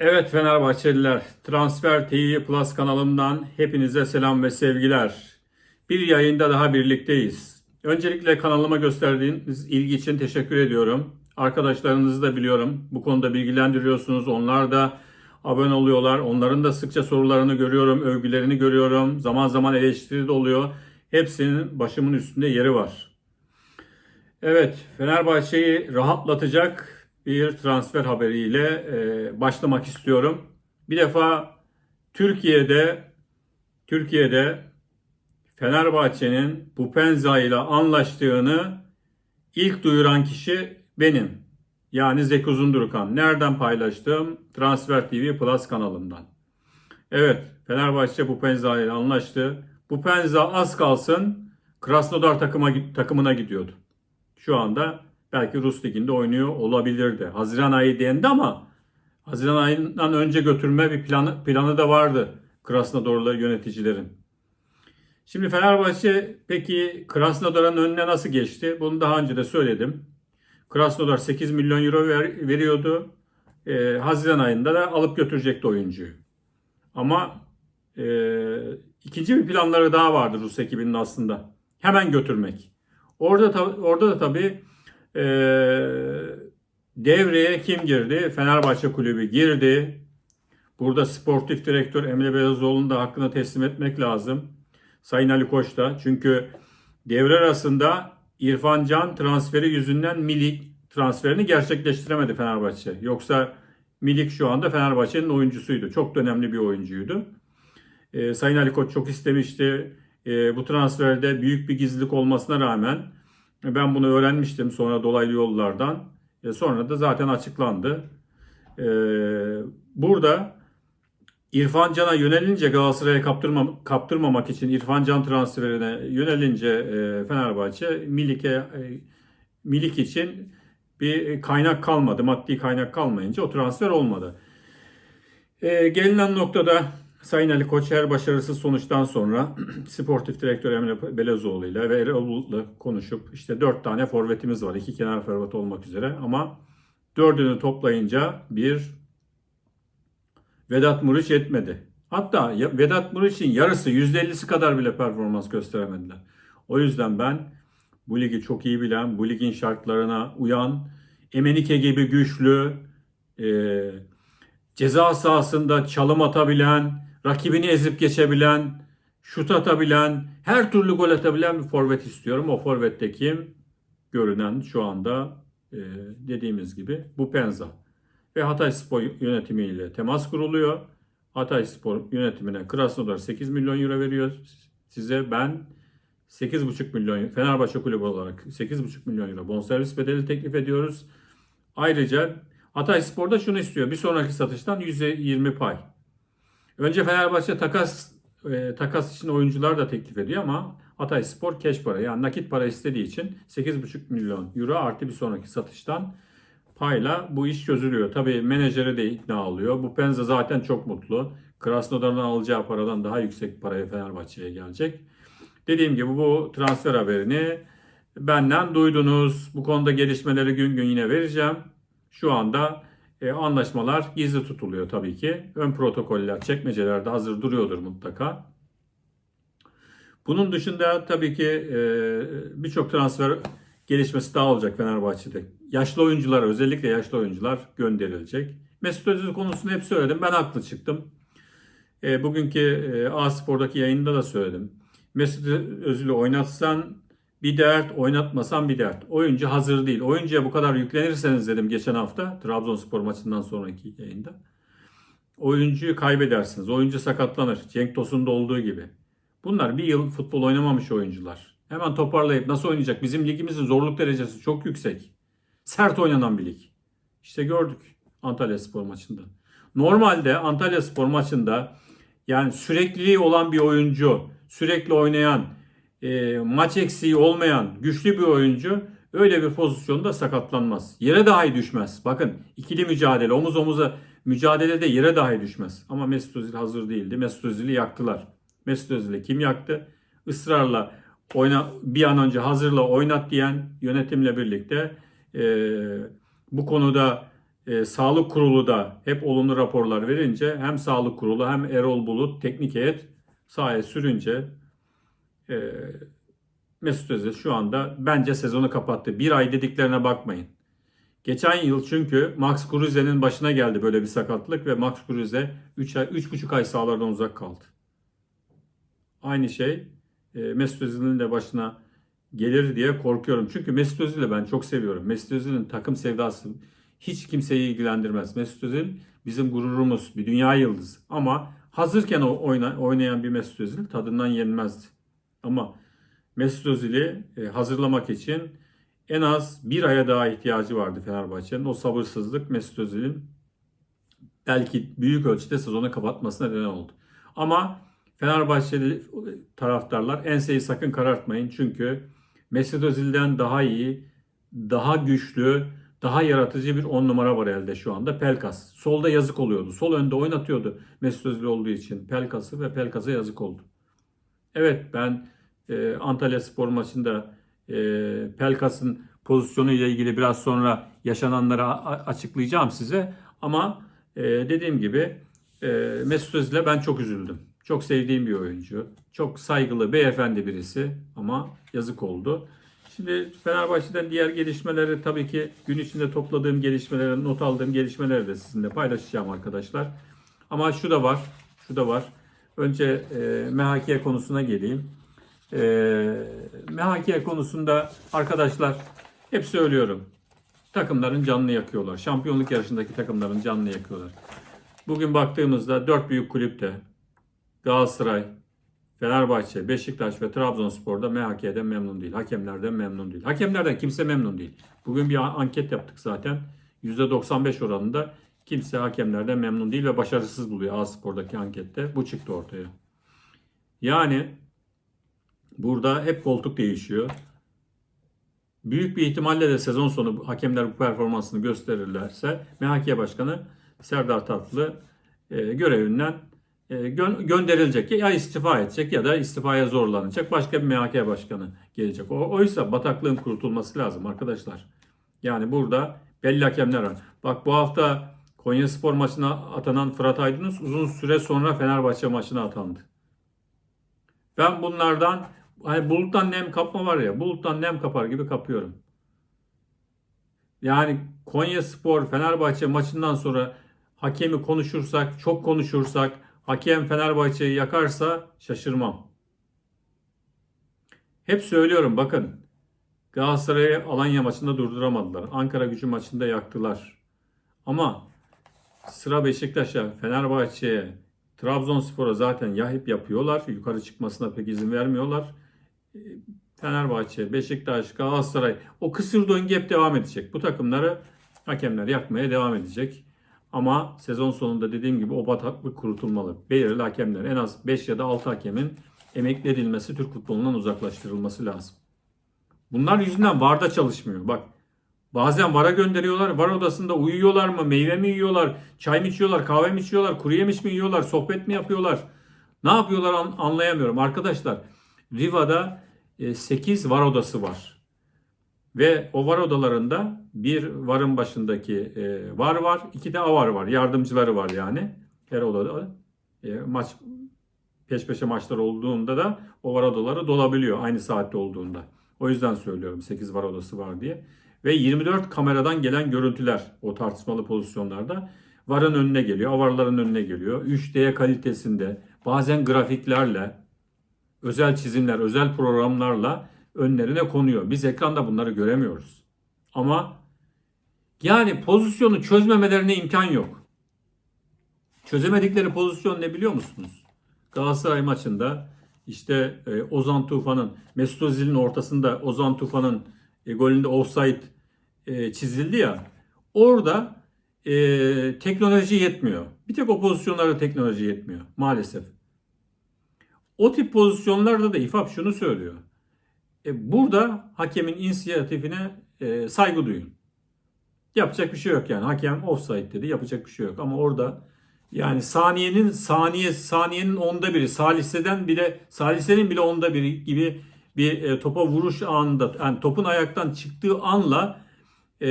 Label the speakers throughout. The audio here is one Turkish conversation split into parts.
Speaker 1: Evet Fenerbahçeliler, Transfer TV Plus kanalımdan hepinize selam ve sevgiler. Bir yayında daha birlikteyiz. Öncelikle kanalıma gösterdiğiniz ilgi için teşekkür ediyorum. Arkadaşlarınızı da biliyorum. Bu konuda bilgilendiriyorsunuz. Onlar da abone oluyorlar. Onların da sıkça sorularını görüyorum, övgülerini görüyorum. Zaman zaman eleştiri de oluyor. Hepsinin başımın üstünde yeri var. Evet, Fenerbahçe'yi rahatlatacak bir transfer haberiyle e, başlamak istiyorum. Bir defa Türkiye'de Türkiye'de Fenerbahçe'nin Bupenza ile anlaştığını ilk duyuran kişi benim. Yani Zeki Uzundurkan. Nereden paylaştım? Transfer TV Plus kanalından. Evet, Fenerbahçe Bupenza ile anlaştı. Bupenza az kalsın Krasnodar takıma, takımına gidiyordu. Şu anda belki Rus liginde oynuyor olabilirdi. Haziran ayı dendi ama Haziran ayından önce götürme bir planı, planı da vardı Krasnodarlı yöneticilerin. Şimdi Fenerbahçe peki Krasnodar'ın önüne nasıl geçti? Bunu daha önce de söyledim. Krasnodar 8 milyon euro ver, veriyordu. Ee, Haziran ayında da alıp götürecekti oyuncuyu. Ama e, ikinci bir planları daha vardı Rus ekibinin aslında. Hemen götürmek. Orada orada da tabii e, devreye kim girdi? Fenerbahçe Kulübü girdi. Burada sportif direktör Emre Belezoğlu'nun da hakkını teslim etmek lazım. Sayın Ali Koç da. Çünkü devre arasında İrfan Can transferi yüzünden Milik transferini gerçekleştiremedi Fenerbahçe. Yoksa Milik şu anda Fenerbahçe'nin oyuncusuydu. Çok da önemli bir oyuncuydu. E, Sayın Ali Koç çok istemişti. E, bu transferde büyük bir gizlilik olmasına rağmen ben bunu öğrenmiştim sonra dolaylı yollardan. E, sonra da zaten açıklandı. E, burada İrfan Can'a yönelince Galatasaray'a kaptırma, kaptırmamak için İrfan Can transferine yönelince e, Fenerbahçe Milik'e e, Milik için bir kaynak kalmadı. Maddi kaynak kalmayınca o transfer olmadı. E, gelinen noktada Sayın Ali Koç her başarısız sonuçtan sonra sportif direktör Emre Belezoğlu ile ve Erol'la konuşup işte dört tane forvetimiz var. iki kenar forvet olmak üzere ama dördünü toplayınca bir Vedat Muriç etmedi. Hatta Vedat Muriç'in yarısı %50'si kadar bile performans gösteremediler. O yüzden ben bu ligi çok iyi bilen, bu ligin şartlarına uyan, Emenike gibi güçlü, e, ceza sahasında çalım atabilen, rakibini ezip geçebilen, şut atabilen, her türlü gol atabilen bir forvet istiyorum. O forvette kim? Görünen şu anda e, dediğimiz gibi bu Penza. Ve Hatay Spor yönetimiyle temas kuruluyor. Hatay Spor yönetimine Krasnodar 8 milyon euro veriyor. Size ben 8,5 milyon Fenerbahçe kulübü olarak 8,5 milyon euro bonservis bedeli teklif ediyoruz. Ayrıca Hatay Spor'da şunu istiyor. Bir sonraki satıştan %20 pay. Önce Fenerbahçe takas e, takas için oyuncular da teklif ediyor ama Hatay Spor keş para yani nakit para istediği için 8,5 milyon euro artı bir sonraki satıştan payla bu iş çözülüyor. Tabii menajeri de ikna oluyor. Bu Penza zaten çok mutlu. Krasnodar'ın alacağı paradan daha yüksek paraya Fenerbahçe'ye gelecek. Dediğim gibi bu transfer haberini benden duydunuz. Bu konuda gelişmeleri gün gün yine vereceğim. Şu anda e, anlaşmalar gizli tutuluyor tabii ki. Ön protokoller çekmecelerde hazır duruyordur mutlaka. Bunun dışında tabii ki e, birçok transfer gelişmesi daha olacak Fenerbahçe'de. Yaşlı oyuncular özellikle yaşlı oyuncular gönderilecek. Mesut Özil konusunu hep söyledim. Ben haklı çıktım. E, bugünkü e, A-Spor'daki yayında da söyledim. Mesut Özil'i oynatsan bir dert, oynatmasan bir dert. Oyuncu hazır değil. Oyuncuya bu kadar yüklenirseniz dedim geçen hafta Trabzonspor maçından sonraki yayında. Oyuncuyu kaybedersiniz. Oyuncu sakatlanır. Cenk Tosun'da olduğu gibi. Bunlar bir yıl futbol oynamamış oyuncular. Hemen toparlayıp nasıl oynayacak? Bizim ligimizin zorluk derecesi çok yüksek. Sert oynanan bir lig. İşte gördük Antalya Spor maçında. Normalde Antalya Spor maçında yani sürekliliği olan bir oyuncu, sürekli oynayan, e, maç eksiği olmayan güçlü bir oyuncu öyle bir pozisyonda sakatlanmaz. Yere dahi düşmez. Bakın ikili mücadele, omuz omuza mücadelede yere dahi düşmez. Ama Mesut Özil hazır değildi. Mesut Özil'i yaktılar. Mesut Özil'i kim yaktı? Israrla oyna, bir an önce hazırla oynat diyen yönetimle birlikte e, bu konuda e, sağlık kurulu da hep olumlu raporlar verince hem sağlık kurulu hem Erol Bulut teknik heyet sahaya sürünce e, Mesut Özil şu anda bence sezonu kapattı. Bir ay dediklerine bakmayın. Geçen yıl çünkü Max Kruse'nin başına geldi böyle bir sakatlık ve Max Kruse 3 ay 3,5 ay sahalardan uzak kaldı. Aynı şey e, Mesut Özil'in de başına gelir diye korkuyorum. Çünkü Mesut Özil'i ben çok seviyorum. Mesut Özil'in takım sevdası hiç kimseyi ilgilendirmez. Mesut Özil bizim gururumuz, bir dünya yıldızı. Ama hazırken oyna, oynayan bir Mesut Özil tadından yenmezdi. Ama Mesut Özil'i e, hazırlamak için en az bir aya daha ihtiyacı vardı Fenerbahçe'nin. O sabırsızlık Mesut Özil'in belki büyük ölçüde sezonu kapatmasına neden oldu. Ama Fenerbahçeli taraftarlar enseyi sakın karartmayın. Çünkü Mesut Özil'den daha iyi, daha güçlü, daha yaratıcı bir 10 numara var elde şu anda. Pelkas. Solda yazık oluyordu. Sol önde oynatıyordu Mesut Özil olduğu için. Pelkas'ı ve Pelkas'a yazık oldu. Evet ben e, Antalya Spor maçında e, Pelkas'ın pozisyonu ile ilgili biraz sonra yaşananları açıklayacağım size. Ama e, dediğim gibi e, Mesut Özil'e ben çok üzüldüm. Çok sevdiğim bir oyuncu. Çok saygılı, beyefendi birisi ama yazık oldu. Şimdi Fenerbahçe'den diğer gelişmeleri tabii ki gün içinde topladığım gelişmeleri, not aldığım gelişmeleri de sizinle paylaşacağım arkadaşlar. Ama şu da var, şu da var. Önce e, MHK konusuna geleyim. E, MHK konusunda arkadaşlar hep söylüyorum. Takımların canını yakıyorlar. Şampiyonluk yarışındaki takımların canını yakıyorlar. Bugün baktığımızda dört büyük kulüpte Galatasaray, Fenerbahçe, Beşiktaş ve Trabzonspor'da MHK'den memnun değil. Hakemlerden memnun değil. Hakemlerden kimse memnun değil. Bugün bir anket yaptık zaten. %95 oranında kimse hakemlerden memnun değil ve başarısız buluyor A-Spor'daki ankette. Bu çıktı ortaya. Yani burada hep koltuk değişiyor. Büyük bir ihtimalle de sezon sonu hakemler bu performansını gösterirlerse MHK Başkanı Serdar Tatlı e, görevinden e, gö- gönderilecek. Ya istifa edecek ya da istifaya zorlanacak. Başka bir MHK başkanı gelecek. O, oysa bataklığın kurtulması lazım arkadaşlar. Yani burada belli hakemler var. Bak bu hafta Konya Spor maçına atanan Fırat Aydınus uzun süre sonra Fenerbahçe maçına atandı. Ben bunlardan hani buluttan nem kapma var ya buluttan nem kapar gibi kapıyorum. Yani Konya Spor Fenerbahçe maçından sonra hakemi konuşursak, çok konuşursak, hakem Fenerbahçe'yi yakarsa şaşırmam. Hep söylüyorum bakın. Galatasaray'ı Alanya maçında durduramadılar. Ankara gücü maçında yaktılar. Ama sıra Beşiktaş'a, Fenerbahçe'ye, Trabzonspor'a zaten yahip yapıyorlar. Yukarı çıkmasına pek izin vermiyorlar. Fenerbahçe, Beşiktaş, Galatasaray o kısır döngü hep devam edecek. Bu takımları hakemler yakmaya devam edecek. Ama sezon sonunda dediğim gibi o bataklık kurutulmalı. Belirli hakemler en az 5 ya da 6 hakemin emekli edilmesi Türk futbolundan uzaklaştırılması lazım. Bunlar yüzünden VAR'da çalışmıyor. Bak bazen VAR'a gönderiyorlar. VAR odasında uyuyorlar mı? Meyve mi yiyorlar? Çay mı içiyorlar? Kahve mi içiyorlar? Kuru yemiş mi yiyorlar? Sohbet mi yapıyorlar? Ne yapıyorlar an- anlayamıyorum. Arkadaşlar Riva'da 8 VAR odası var. Ve o var odalarında bir varın başındaki e, var var, iki de avar var. Yardımcıları var yani. Her odada e, maç peş peşe maçlar olduğunda da o var odaları dolabiliyor aynı saatte olduğunda. O yüzden söylüyorum 8 var odası var diye. Ve 24 kameradan gelen görüntüler o tartışmalı pozisyonlarda varın önüne geliyor, avarların önüne geliyor. 3D kalitesinde bazen grafiklerle özel çizimler, özel programlarla önlerine konuyor. Biz ekranda bunları göremiyoruz. Ama yani pozisyonu çözmemelerine imkan yok. Çözemedikleri pozisyon ne biliyor musunuz? Galatasaray maçında işte e, Ozan Tufan'ın Mesut Özil'in ortasında Ozan Tufan'ın e, golünde offside e, çizildi ya. Orada e, teknoloji yetmiyor. Bir tek o pozisyonlarda teknoloji yetmiyor maalesef. O tip pozisyonlarda da İFAP şunu söylüyor. E, burada hakemin inisiyatifine e, saygı duyun. Yapacak bir şey yok yani. Hakem offside dedi. Yapacak bir şey yok. Ama orada yani saniyenin saniye saniyenin onda biri saliseden bile salisenin bile onda biri gibi bir e, topa vuruş anında yani topun ayaktan çıktığı anla e,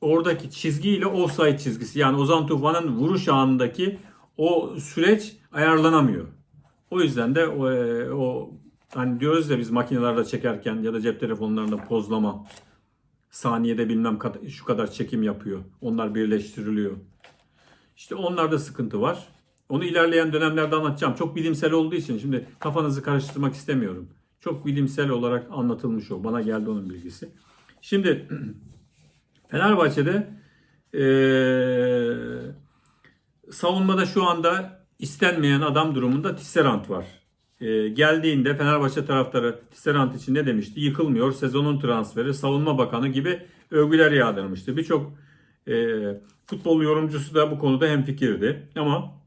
Speaker 1: oradaki çizgiyle offside çizgisi yani Ozan Tufan'ın vuruş anındaki o süreç ayarlanamıyor. O yüzden de o, e, o hani diyoruz ya biz makinelerde çekerken ya da cep telefonlarında pozlama saniyede bilmem şu kadar çekim yapıyor. Onlar birleştiriliyor. İşte onlarda sıkıntı var. Onu ilerleyen dönemlerde anlatacağım. Çok bilimsel olduğu için şimdi kafanızı karıştırmak istemiyorum. Çok bilimsel olarak anlatılmış o. Bana geldi onun bilgisi. Şimdi Fenerbahçe'de eee, savunmada şu anda istenmeyen adam durumunda Tisserand var. Eee, geldiğinde Fenerbahçe taraftarı Tisserand için ne demişti? Yıkılmıyor, sezonun transferi, savunma bakanı gibi övgüler yağdırmıştı. Birçok eee, futbol yorumcusu da bu konuda hemfikirdi. Ama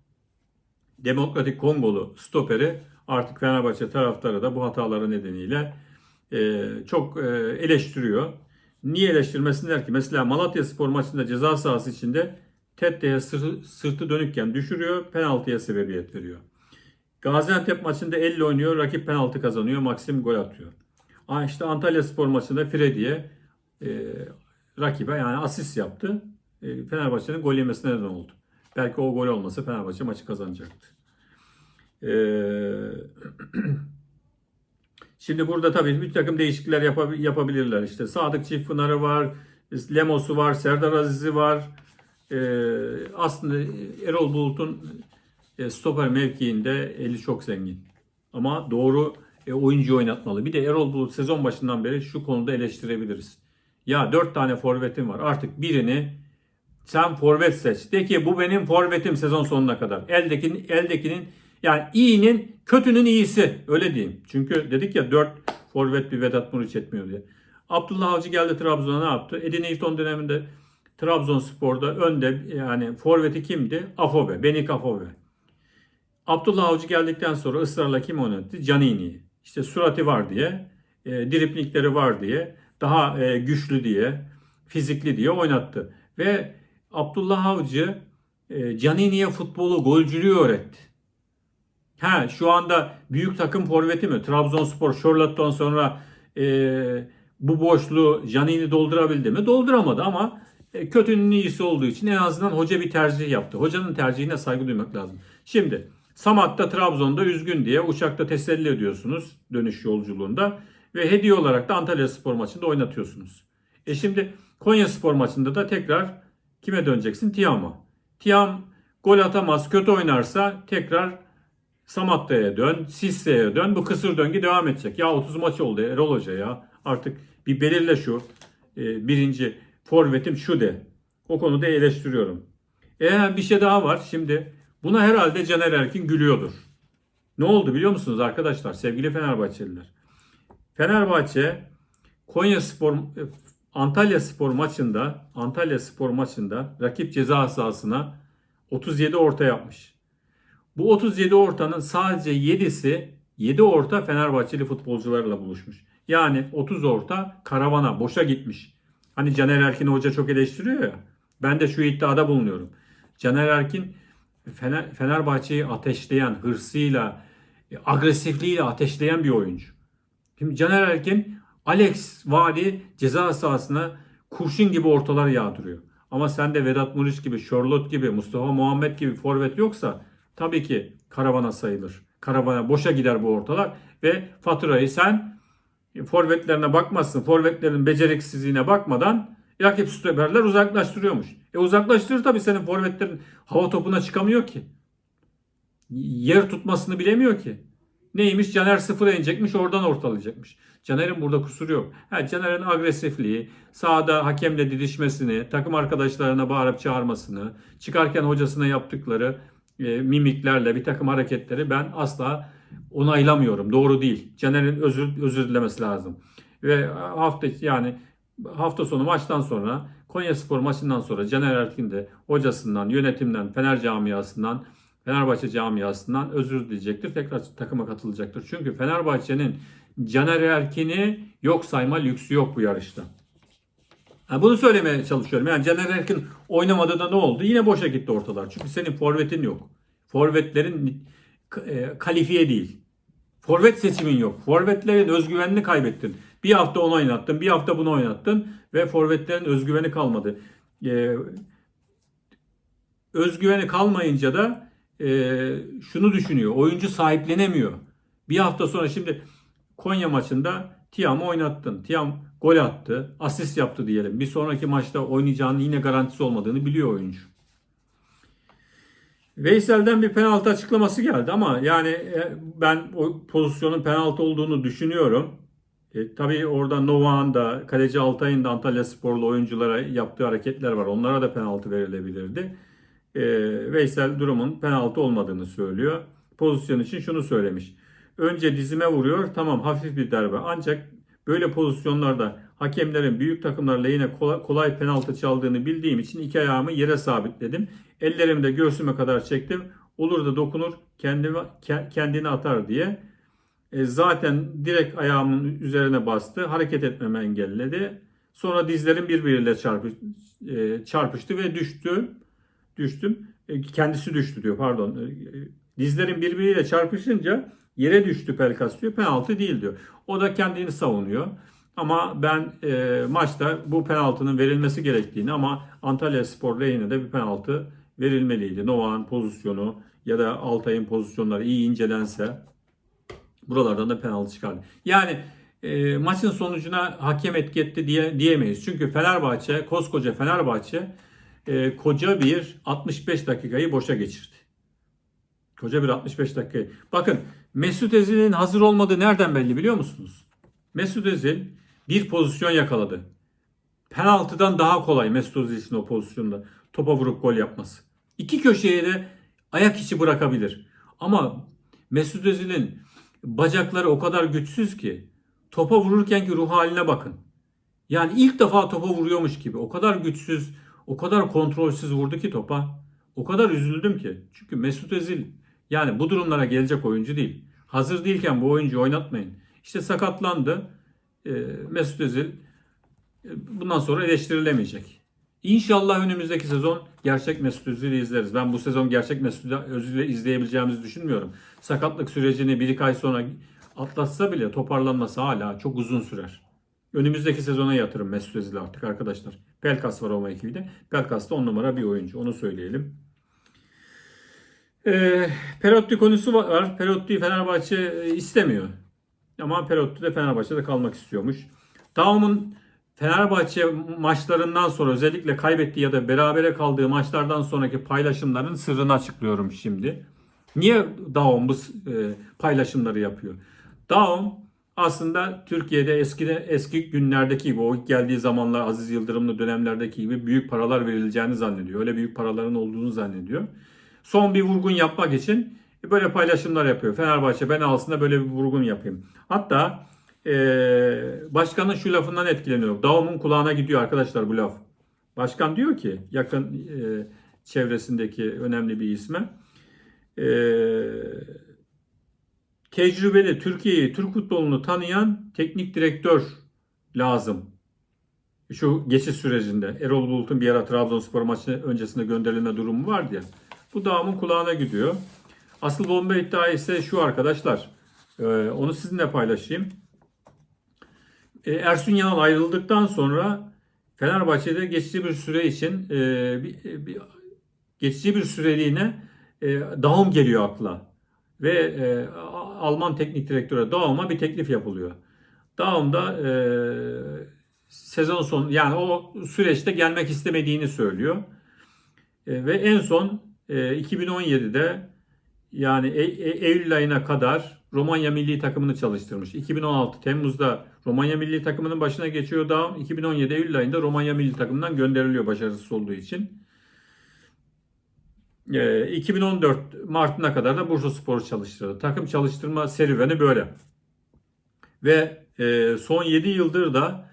Speaker 1: Demokratik Kongolu stoperi artık Fenerbahçe taraftarı da bu hataları nedeniyle e, çok e, eleştiriyor. Niye eleştirmesinler ki? Mesela Malatya Spor maçında ceza sahası içinde Tette'ye sırtı, sırtı dönükken düşürüyor, penaltıya sebebiyet veriyor. Gaziantep maçında elle oynuyor, rakip penaltı kazanıyor, Maxim gol atıyor. Aa işte Antalya Spor maçında Freddy'ye e, rakibe yani asist yaptı. E, Fenerbahçe'nin gol yemesine neden oldu. Belki o gol olmasa Fenerbahçe maçı kazanacaktı. Ee, Şimdi burada tabii bir takım değişiklikler yapabi- yapabilirler. İşte Sadık Çiftpınar'ı var, Lemos'u var, Serdar Aziz'i var. Ee, aslında Erol Bulut'un e, stoper mevkiinde eli çok zengin. Ama doğru e, oyuncu oynatmalı. Bir de Erol Bulut sezon başından beri şu konuda eleştirebiliriz. Ya dört tane forvetim var. Artık birini sen forvet seç. De ki bu benim forvetim sezon sonuna kadar. Eldekinin, eldekinin yani iyinin kötünün iyisi. Öyle diyeyim. Çünkü dedik ya 4 forvet bir Vedat Muriç etmiyor diye. Abdullah Avcı geldi Trabzon'a ne yaptı? Edin Newton döneminde Trabzonspor'da önde yani forveti kimdi? Afobe. Benik Afobe. Abdullah Avcı geldikten sonra ısrarla kim oynattı? Canini'yi. İşte surati var diye, e, driplikleri var diye, daha e, güçlü diye, fizikli diye oynattı. Ve Abdullah Avcı e, Canini'ye futbolu, golcülüğü öğretti. Ha şu anda büyük takım forveti mi? Trabzonspor, Charlotte'dan sonra e, bu boşluğu Canini doldurabildi mi? Dolduramadı ama kötünün iyisi olduğu için en azından hoca bir tercih yaptı. Hocanın tercihine saygı duymak lazım. Şimdi Samat'ta Trabzon'da üzgün diye uçakta teselli ediyorsunuz dönüş yolculuğunda ve hediye olarak da Antalya Spor maçında oynatıyorsunuz. E şimdi Konya Spor maçında da tekrar kime döneceksin? Tiam'a. Tiam gol atamaz, kötü oynarsa tekrar Samatta'ya dön, Sisse'ye dön. Bu kısır döngü devam edecek. Ya 30 maç oldu Erol Hoca ya. Artık bir belirle şu. e, birinci forvetim şu de. O konuda eleştiriyorum. Eğer bir şey daha var. Şimdi buna herhalde Caner Erkin gülüyordur. Ne oldu biliyor musunuz arkadaşlar? Sevgili Fenerbahçeliler. Fenerbahçe Konya Spor Antalya Spor maçında Antalya Spor maçında rakip ceza sahasına 37 orta yapmış. Bu 37 ortanın sadece 7'si 7 orta Fenerbahçeli futbolcularla buluşmuş. Yani 30 orta karavana boşa gitmiş. Hani Caner Erkin hoca çok eleştiriyor ya. Ben de şu iddiada bulunuyorum. Caner Erkin Fener, Fenerbahçe'yi ateşleyen, hırsıyla, e, agresifliğiyle ateşleyen bir oyuncu. Şimdi Caner Erkin Alex Vali ceza sahasına kurşun gibi ortalar yağdırıyor. Ama sende Vedat Muriç gibi, Charlotte gibi, Mustafa Muhammed gibi forvet yoksa tabii ki karavana sayılır. Karavana boşa gider bu ortalar ve faturayı sen forvetlerine bakmazsın. Forvetlerin beceriksizliğine bakmadan rakip stoperler uzaklaştırıyormuş. E uzaklaştırır tabii senin forvetlerin hava topuna çıkamıyor ki. Yer tutmasını bilemiyor ki. Neymiş? Caner sıfıra inecekmiş oradan ortalayacakmış. Caner'in burada kusuru yok. Ha, Caner'in agresifliği, sahada hakemle didişmesini, takım arkadaşlarına bağırıp çağırmasını, çıkarken hocasına yaptıkları e, mimiklerle bir takım hareketleri ben asla onaylamıyorum. Doğru değil. Caner'in özür özür dilemesi lazım. Ve hafta yani hafta sonu maçtan sonra Konya Spor maçından sonra Caner Erkin de hocasından, yönetimden, Fener camiasından, Fenerbahçe camiasından özür dileyecektir. Tekrar takıma katılacaktır. Çünkü Fenerbahçe'nin Caner Erkin'i yok sayma lüksü yok bu yarışta. Ha, bunu söylemeye çalışıyorum. Yani Caner Erkin oynamadığında ne oldu? Yine boşa gitti ortalar. Çünkü senin forvetin yok. Forvetlerin kalifiye değil. Forvet seçimin yok. Forvetlerin özgüvenini kaybettin. Bir hafta onu oynattın, bir hafta bunu oynattın ve forvetlerin özgüveni kalmadı. e, özgüveni kalmayınca da e, şunu düşünüyor. Oyuncu sahiplenemiyor. Bir hafta sonra şimdi Konya maçında Tiam'ı oynattın. Tiam gol attı, asist yaptı diyelim. Bir sonraki maçta oynayacağının yine garantisi olmadığını biliyor oyuncu. Veysel'den bir penaltı açıklaması geldi ama yani e, ben o pozisyonun penaltı olduğunu düşünüyorum. E, tabii orada Novak'ın da kaleci Altay'ın da Antalya Sporlu oyunculara yaptığı hareketler var. Onlara da penaltı verilebilirdi. E, Veysel durumun penaltı olmadığını söylüyor. Pozisyon için şunu söylemiş. Önce dizime vuruyor. Tamam hafif bir darbe. Ancak böyle pozisyonlarda hakemlerin büyük takımlar lehine kolay, kolay penaltı çaldığını bildiğim için iki ayağımı yere sabitledim. Ellerimi de göğsüme kadar çektim. Olur da dokunur kendimi, ke- kendini atar diye. E, zaten direkt ayağımın üzerine bastı. Hareket etmemi engelledi. Sonra dizlerim birbiriyle çarpış, e, çarpıştı ve düştü. Düştüm. E, kendisi düştü diyor pardon. E, dizlerim birbiriyle çarpışınca yere düştü Pelkas diyor. Penaltı değil diyor. O da kendini savunuyor. Ama ben e, maçta bu penaltının verilmesi gerektiğini ama Antalya Spor lehine de bir penaltı verilmeliydi. Novak'ın pozisyonu ya da Altay'ın pozisyonları iyi incelense buralardan da penaltı çıkardı. Yani e, maçın sonucuna hakem etki etti diye, diyemeyiz. Çünkü Fenerbahçe, koskoca Fenerbahçe e, koca bir 65 dakikayı boşa geçirdi. Koca bir 65 dakikayı. Bakın Mesut Özil'in hazır olmadığı nereden belli biliyor musunuz? Mesut Özil bir pozisyon yakaladı. Penaltıdan daha kolay Mesut Özil için o pozisyonda topa vurup gol yapması. İki köşeye de ayak içi bırakabilir. Ama Mesut Özil'in bacakları o kadar güçsüz ki topa vururken ki ruh haline bakın. Yani ilk defa topa vuruyormuş gibi. O kadar güçsüz, o kadar kontrolsüz vurdu ki topa. O kadar üzüldüm ki. Çünkü Mesut Özil yani bu durumlara gelecek oyuncu değil. Hazır değilken bu oyuncuyu oynatmayın. İşte sakatlandı. Ee, Mesut Özil e, bundan sonra eleştirilemeyecek. İnşallah önümüzdeki sezon gerçek Mesut Özil'i izleriz. Ben bu sezon gerçek Mesut Özil'i izleyebileceğimizi düşünmüyorum. Sakatlık sürecini bir iki ay sonra atlatsa bile toparlanması hala çok uzun sürer. Önümüzdeki sezona yatırım Mesut Özil artık arkadaşlar. Pelkas var Roma ekibinde. Pelkas da on numara bir oyuncu. Onu söyleyelim. Ee, Perotti konusu var. Perotti'yi Fenerbahçe e, istemiyor. Ama Perotti de Fenerbahçe'de kalmak istiyormuş. Daum'un Fenerbahçe maçlarından sonra özellikle kaybettiği ya da berabere kaldığı maçlardan sonraki paylaşımların sırrını açıklıyorum şimdi. Niye Daum bu e, paylaşımları yapıyor? Daum aslında Türkiye'de eski eski günlerdeki gibi o geldiği zamanlar Aziz Yıldırımlı dönemlerdeki gibi büyük paralar verileceğini zannediyor. Öyle büyük paraların olduğunu zannediyor. Son bir vurgun yapmak için böyle paylaşımlar yapıyor. Fenerbahçe ben alsın böyle bir vurgun yapayım. Hatta e, başkanın şu lafından etkileniyor. Daum'un kulağına gidiyor arkadaşlar bu laf. Başkan diyor ki yakın e, çevresindeki önemli bir isme e, tecrübeli Türkiye'yi, Türk futbolunu tanıyan teknik direktör lazım. Şu geçiş sürecinde Erol Bulut'un bir ara Trabzonspor maçı öncesinde gönderilme durumu vardı ya. Bu Daum'un kulağına gidiyor. Asıl bomba iddia ise şu arkadaşlar. E, onu sizinle paylaşayım. E, Ersun Yanal ayrıldıktan sonra Fenerbahçe'de geçici bir süre için e, bir, geçici bir süreliğine e, Daum geliyor akla. Ve e, Alman teknik direktöre Daum'a bir teklif yapılıyor. Daum da e, sezon sonu yani o süreçte gelmek istemediğini söylüyor. E, ve en son e, 2017'de yani e, e, Eylül ayına kadar Romanya milli takımını çalıştırmış. 2016 Temmuz'da Romanya milli takımının başına geçiyor Daum. 2017 Eylül ayında Romanya milli takımından gönderiliyor başarısız olduğu için. E, 2014 Mart'ına kadar da Bursa Spor'u çalıştırdı. Takım çalıştırma serüveni böyle. Ve e, son 7 yıldır da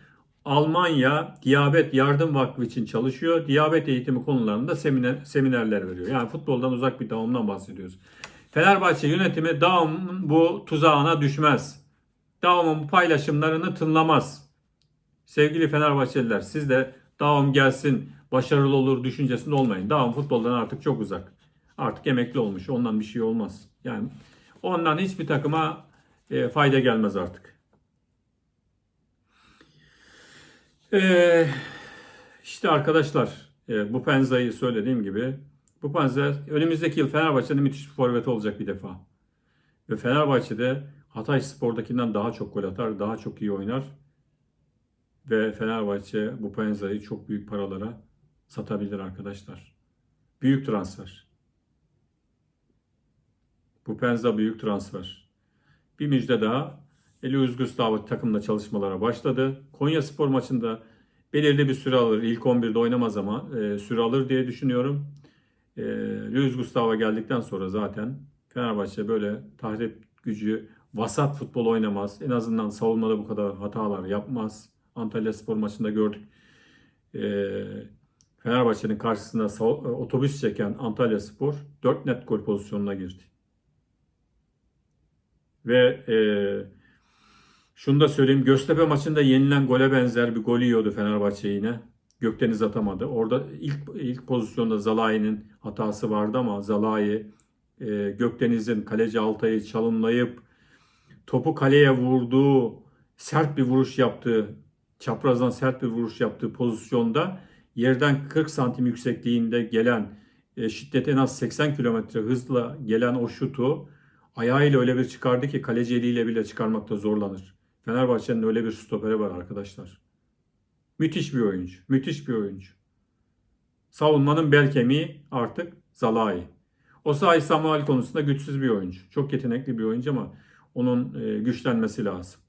Speaker 1: Almanya Diyabet Yardım Vakfı için çalışıyor. Diyabet eğitimi konularında seminer, seminerler veriyor. Yani futboldan uzak bir Daum'dan bahsediyoruz. Fenerbahçe yönetimi Daum'un bu tuzağına düşmez. Bu paylaşımlarını tınlamaz. Sevgili Fenerbahçeliler siz de Daum gelsin başarılı olur düşüncesinde olmayın. Daum futboldan artık çok uzak. Artık emekli olmuş. Ondan bir şey olmaz. Yani ondan hiçbir takıma e, fayda gelmez artık. Ee, işte arkadaşlar e, bu Penza'yı söylediğim gibi bu Penza önümüzdeki yıl Fenerbahçe'nin müthiş bir forveti olacak bir defa. Ve Fenerbahçe'de Hatay Spor'dakinden daha çok gol atar, daha çok iyi oynar. Ve Fenerbahçe bu Penza'yı çok büyük paralara satabilir arkadaşlar. Büyük transfer. Bu Penza büyük transfer. Bir müjde daha. Elius Gustavo takımla çalışmalara başladı. Konya Spor maçında belirli bir süre alır. İlk 11'de oynamaz ama e, süre alır diye düşünüyorum. E, Luis Gustavo geldikten sonra zaten Fenerbahçe böyle tahrip gücü vasat futbol oynamaz. En azından savunmada bu kadar hatalar yapmaz. Antalya Spor maçında gördük. E, Fenerbahçe'nin karşısında sav- otobüs çeken Antalya Spor 4 net gol pozisyonuna girdi. Ve e, şunu da söyleyeyim. Göztepe maçında yenilen gole benzer bir gol yiyordu Fenerbahçe yine. Gökdeniz atamadı. Orada ilk ilk pozisyonda Zalai'nin hatası vardı ama Zalai e, Gökdeniz'in kaleci Altay'ı çalımlayıp topu kaleye vurduğu, sert bir vuruş yaptığı, çaprazdan sert bir vuruş yaptığı pozisyonda yerden 40 santim yüksekliğinde gelen e, şiddet en az 80 kilometre hızla gelen o şutu ayağıyla öyle bir çıkardı ki kaleci eliyle bile çıkarmakta zorlanır. Fenerbahçe'nin öyle bir stoperi var arkadaşlar. Müthiş bir oyuncu. Müthiş bir oyuncu. Savunmanın bel kemiği artık Zalai. Osayi Samuel konusunda güçsüz bir oyuncu. Çok yetenekli bir oyuncu ama onun e, güçlenmesi lazım.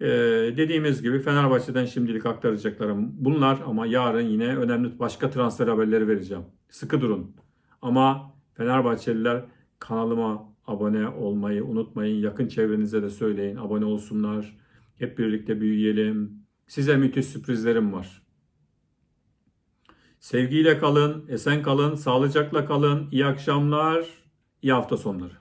Speaker 1: E, dediğimiz gibi Fenerbahçe'den şimdilik aktaracaklarım bunlar ama yarın yine önemli başka transfer haberleri vereceğim. Sıkı durun. Ama Fenerbahçeliler kanalıma abone olmayı unutmayın. Yakın çevrenize de söyleyin. Abone olsunlar. Hep birlikte büyüyelim. Size müthiş sürprizlerim var. Sevgiyle kalın, esen kalın, sağlıcakla kalın. İyi akşamlar, iyi hafta sonları.